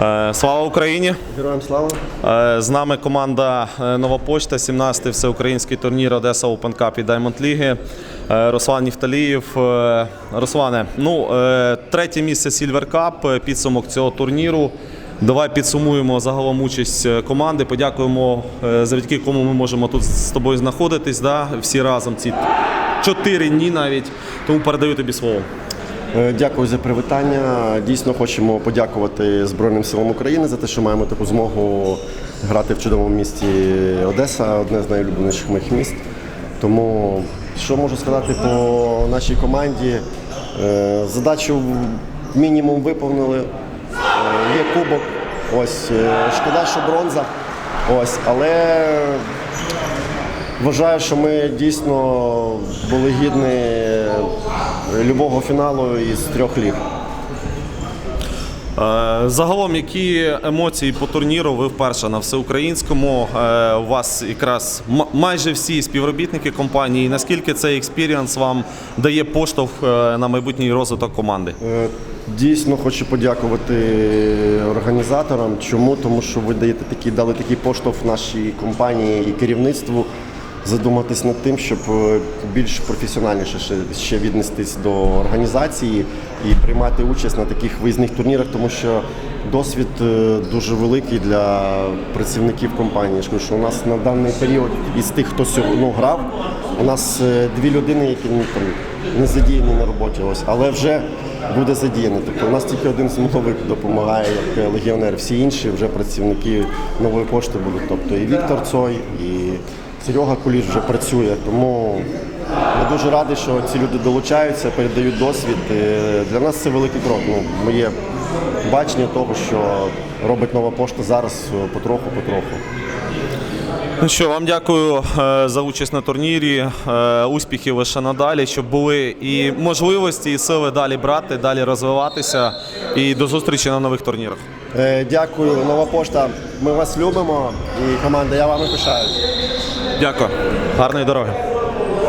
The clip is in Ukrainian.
Е, Слава Україні! Героям слава! Е, З нами команда е, Нова Почта, 17-й всеукраїнський турнір Одеса Open Cup і Diamond Ліги. Руслан Нівталієв. Е, Руслане, ну третє місце Silver Cup, підсумок цього турніру. Давай підсумуємо загалом участь команди. Подякуємо, завдяки кому ми можемо тут з тобою знаходитись. Да? Всі разом ці чотири дні навіть. Тому передаю тобі слово. Е, Дякую за привітання. Дійсно хочемо подякувати Збройним силам України за те, що маємо таку змогу грати в чудовому місті Одеса, одне з найулюбленіших моїх міст. Тому що можу сказати по нашій команді? Е, Задачу мінімум виповнили. Е, Є кубок. Ось шкода, що бронза. Ось, але Вважаю, що ми дійсно були гідні любого фіналу із трьох ліг. Е, Загалом, які емоції по турніру ви вперше на всеукраїнському? Е, У вас якраз майже всі співробітники компанії. Наскільки цей експірієнс вам дає поштовх е, на майбутній розвиток команди? Дійсно хочу подякувати організаторам. Чому? Тому що ви даєте такі, дали такий поштовх нашій компанії і керівництву задуматись над тим, щоб е, більш професіональніше ще, ще віднестись до організації і приймати участь на таких виїзних турнірах, тому що досвід е, дуже великий для працівників компанії. Що у нас на даний період із тих, хто сьогодні ну, грав, у нас е, дві людини, які ну, там, не задіяні на роботі, ось, але вже буде задіяний. Тобто у нас тільки один смоловик допомагає як легіонер. Всі інші вже працівники нової пошти будуть. Тобто і Віктор Цой, і Серега Куліш вже працює. Тому я дуже радий, що ці люди долучаються, передають досвід. І Для нас це великий крок. Ну, моє бачення того, що робить нова пошта зараз е, потроху-потроху. Ну що, вам дякую е, за участь на турнірі. Е, Успіхів лише надалі, щоб були і можливості, і сили далі брати, далі розвиватися. І до зустрічі на нових турнірах. Е, Дякую, нова пошта. Ми вас любимо і команда, я вами пишаюсь. Дякую, гарної дороги.